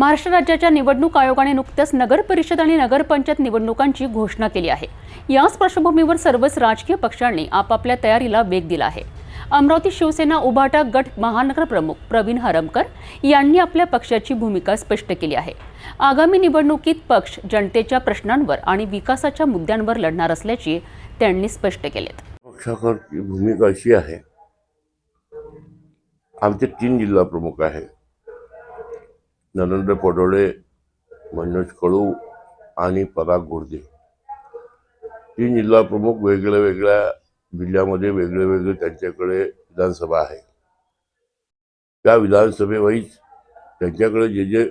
महाराष्ट्र राज्याच्या निवडणूक आयोगाने नुकत्याच नगर परिषद आणि नगरपंचायत निवडणुकांची घोषणा केली आहे. याच पार्श्वभूमीवर सर्वच राजकीय पक्षांनी आपापल्या तयारीला वेग दिला आहे. अमरावती शिवसेना उभाटा गट महानगर प्रमुख प्रवीण हरमकर यांनी आपल्या पक्षाची भूमिका स्पष्ट केली आहे. आगामी निवडणुकीत पक्ष जनतेच्या प्रश्नांवर आणि विकासाच्या मुद्द्यांवर लढणार असल्याची त्यांनी स्पष्ट केलेत. पक्षाकडची भूमिका अशी आहे. आमचे तीन जिल्हा प्रमुख आहे नरेंद्र पडोळे मनोज कळू आणि पराग गोडदे तीन जिल्हा प्रमुख वेगळ्या वेगळ्या जिल्ह्यामध्ये वेगळे वेगळे त्यांच्याकडे विधानसभा आहे. त्या विधानसभेवाईज त्यांच्याकडे जे जे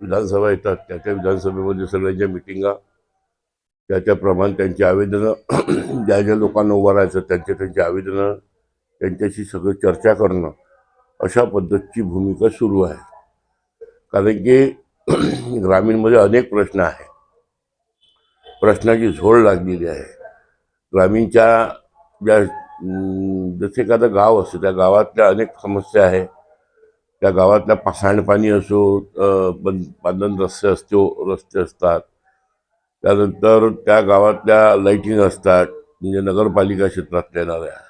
विधानसभा येतात त्या त्या विधानसभेमध्ये सगळ्यांच्या मिटिंगा त्या त्याप्रमाणे त्यांची आवेदनं ज्या ज्या लोकांना उभं राहायचं त्यांच्या त्यांची आवेदनं त्यांच्याशी सगळं चर्चा करणं अशा पद्धतीची भूमिका सुरू आहे. कारण की ग्रामीणमध्ये अनेक प्रश्न आहे प्रश्नाची झोड लागलेली आहे. ग्रामीणच्या ज्या जसे एखादं गाव असतं त्या गावातल्या अनेक समस्या आहे त्या गावातल्या पा- सांडपाणी असो अं, बंद बांधण रस्ते असतो रस्ते असतात. त्यानंतर त्या गावातल्या लाईटिंग असतात म्हणजे नगरपालिका क्षेत्रातल्या येणाऱ्या.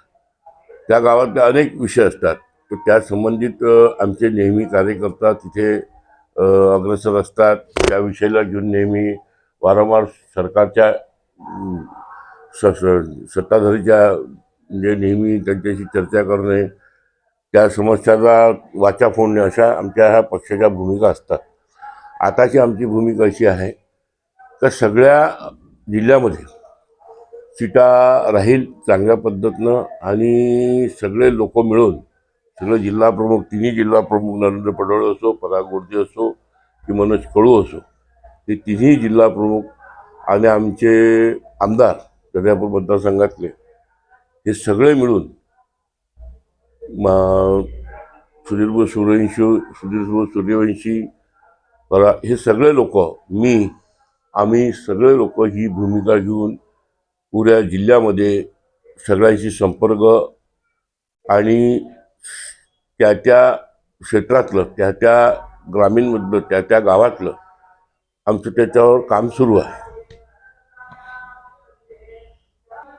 त्या गावातल्या अनेक विषय असतात. तर त्या संबंधित आमचे नेहमी कार्यकर्ता तिथे अग्रेसर असतात. त्या विषयाला घेऊन नेहमी वारंवार सरकारच्या स स- सत्ताधारीच्या म्हणजे नेहमी त्यांच्याशी चर्चा करणे त्या समस्याला वाचा फोडणे अशा आमच्या ह्या पक्षाच्या भूमिका असतात. आताची आमची भूमिका अशी आहे तर सगळ्या जिल्ह्यामध्ये सीटा राहील चांगल्या पद्धतीनं आणि सगळे लोक मिळून सगळं जिल्हा प्रमुख तिन्ही जिल्हा प्रमुख नरेंद्र पडोळे असो पराग गोडजे असो की मनोज कळू असो हे तिन्ही जिल्हा प्रमुख आणि आमचे आमदार दर्यापूर मतदारसंघातले हे सगळे मिळून मा सुधीर सूर्यवंशी सुधीरभाऊ सूर्यवंशी परा हे सगळे लोक मी आम्ही सगळे लोक ही भूमिका घेऊन पुऱ्या जिल्ह्यामध्ये सगळ्यांशी संपर्क आणि त्या त्या क्षेत्रातलं त्या त्या ग्रामीणमधलं त्या त्या गावातलं आमचं त्याच्यावर काम सुरू आहे.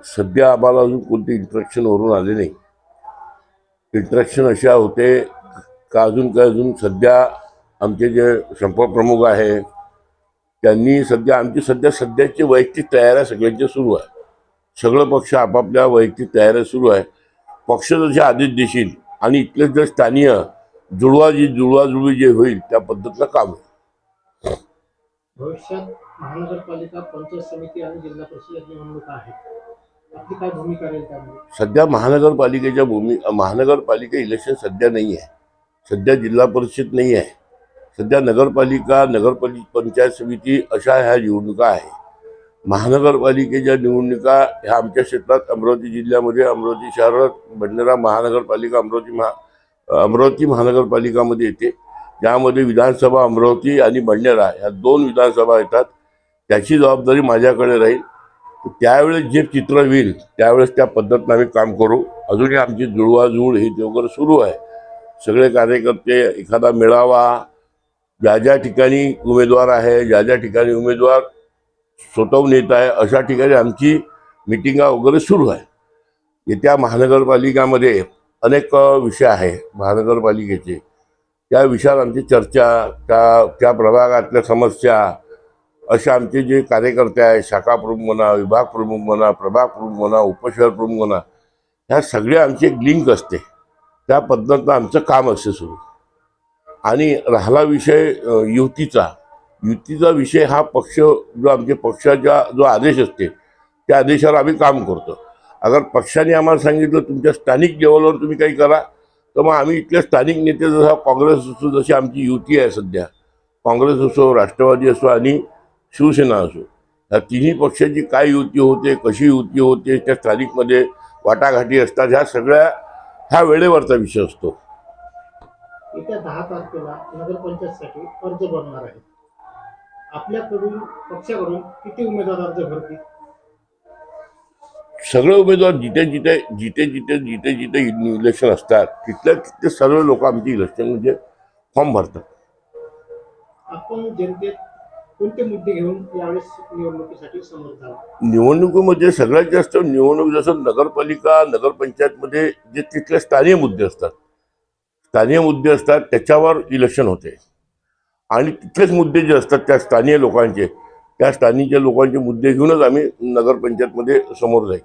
सध्या आम्हाला अजून कोणते इंट्रॅक्शन वरून आले नाही. इंट्रॅक्शन अशा होते का अजून काय अजून सध्या आमचे जे संपप्रमुख आहे त्यांनी सध्या आमची सध्या सध्याची वैयक्तिक तयाऱ्या सगळ्यांच्या सुरू आहे. सगळं पक्ष आपापल्या वैयक्तिक तयाऱ्या सुरू आहे. पक्ष जसे आदेश देशील आणि इथले जर स्थानीय जुळवा जी जुळवाजुळवी जे होईल त्या पद्धतीनं काम होईल. भविष्यात महानगरपालिका पंचायत समिती आणि जिल्हा परिषद या निवडणुका आहेत आपली काय भूमिका राहील त्यामध्ये? सध्या महानगरपालिकेच्या भूमी महानगरपालिका इलेक्शन सध्या नाही आहे. सध्या जिल्हा परिषद नाही आहे. सध्या नगरपालिका नगरपालिका पंचायत समिती अशा ह्या निवडणुका आहे महानगरपालिकेच्या निवडणुका ह्या आमच्या क्षेत्रात अमरावती जिल्ह्यामध्ये अमरावती शहरात भंडारा महानगरपालिका अमरावती महा अमरावती महानगरपालिकामध्ये येते. ज्यामध्ये विधानसभा अमरावती आणि भंडारा ह्या दोन विधानसभा येतात. त्याची जबाबदारी माझ्याकडे राहील. त्यावेळेस जे चित्र होईल त्यावेळेस त्या पद्धतीनं आम्ही काम करू. अजूनही आमची जुळवाजुळ ही वगैरे सुरू आहे. सगळे कार्यकर्ते एखादा मेळावा ज्या ज्या ठिकाणी उमेदवार आहे ज्या ज्या ठिकाणी उमेदवार स्वतःहून येत आहे अशा ठिकाणी आमची मिटिंगा वगैरे सुरू आहे. येत्या महानगरपालिकामध्ये अनेक विषय आहे महानगरपालिकेचे. त्या विषयावर आमची चर्चा त्या त्या प्रभागातल्या समस्या असे आमचे जे कार्यकर्ते आहे शाखा प्रमुख म्हणा विभाग प्रमुख म्हणा प्रभाग प्रमुख म्हणा उपशहर प्रमुख म्हणा ह्या सगळ्या आमची एक लिंक असते. त्या पद्धतीनं आमचं काम असते सुरू. आणि राहिला विषय युतीचा युतीचा विषय हा पक्ष जो आमच्या पक्षाचा जो आदेश असते त्या आदेशावर आम्ही काम करतो. अगर पक्षाने आम्हाला सांगितलं तुमच्या स्थानिक लेवलवर तुम्ही काही करा तर मग आम्ही इथल्या स्थानिक नेते जसा काँग्रेस असो जशी आमची युती आहे सध्या काँग्रेस असो राष्ट्रवादी असो आणि शिवसेना असो ह्या तिन्ही पक्षाची काय युती होते कशी युती होते त्या स्थानिकमध्ये वाटाघाटी असतात ह्या सगळ्या ह्या वेळेवरचा विषय असतो. येत्या दहा तारखेला नगरपंचायतसाठी अर्ज भरणार आहे आपल्याकडून पक्षाकडून किती उमेदवार अर्ज भरतील? सगळे उमेदवार जिथे जिथे जिथे जिथे जिथे जिथे इलेक्शन असतात तिथल्या तिथले सर्व लोक आमची इलेक्शन म्हणजे फॉर्म भरतात. आपण जनतेत कोणते मुद्दे घेऊन यावेळेस निवडणुकीसाठी समोर निवडणुकीमध्ये सगळ्यात जास्त निवडणूक जसं नगरपालिका नगरपंचायतमध्ये जे तिथले स्थानीय मुद्दे असतात स्थानीय मुद्दे असतात त्याच्यावर इलेक्शन होते. आणि तिथलेच मुद्दे जे असतात त्या स्थानीय लोकांचे त्या स्थानिक लोकांचे मुद्दे घेऊनच आम्ही नगरपंचायतमध्ये समोर जाईल.